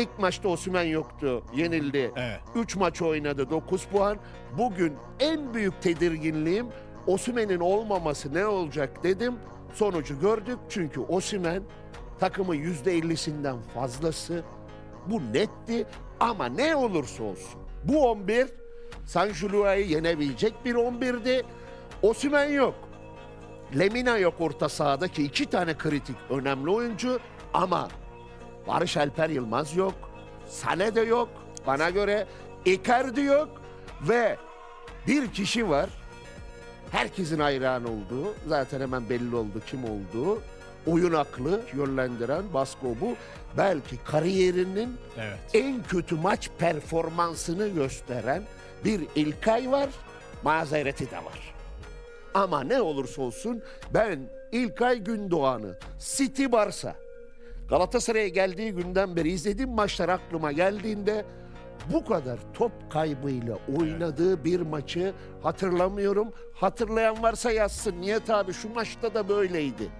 İlk maçta Osimhen yoktu. Yenildi. Evet. 3 maç oynadı 9 puan. Bugün en büyük tedirginliğim Osimhen'in olmaması ne olacak dedim. Sonucu gördük çünkü Osimhen takımın %50'sinden fazlası. Bu netti ama ne olursa olsun. Bu 11 San Julia'yı yenebilecek bir 11'di. Osimhen yok. Lemina yok orta sahadaki iki tane kritik önemli oyuncu ama Barış Alper Yılmaz yok. Sane de yok. Bana göre Icardi yok ve bir kişi var. Herkesin hayran olduğu, zaten hemen belli oldu kim olduğu. Oyun aklı yönlendiren Basko bu. Belki kariyerinin Evet. en kötü maç performansını gösteren bir İlkay var, mazereti de var. Ama ne olursa olsun ben İlkay Gündoğan'ı City Barça Galatasaray'a geldiği günden beri izlediğim maçlar aklıma geldiğinde bu kadar top kaybıyla oynadığı bir maçı hatırlamıyorum. Hatırlayan varsa yazsın. Niye abi şu maçta da böyleydi.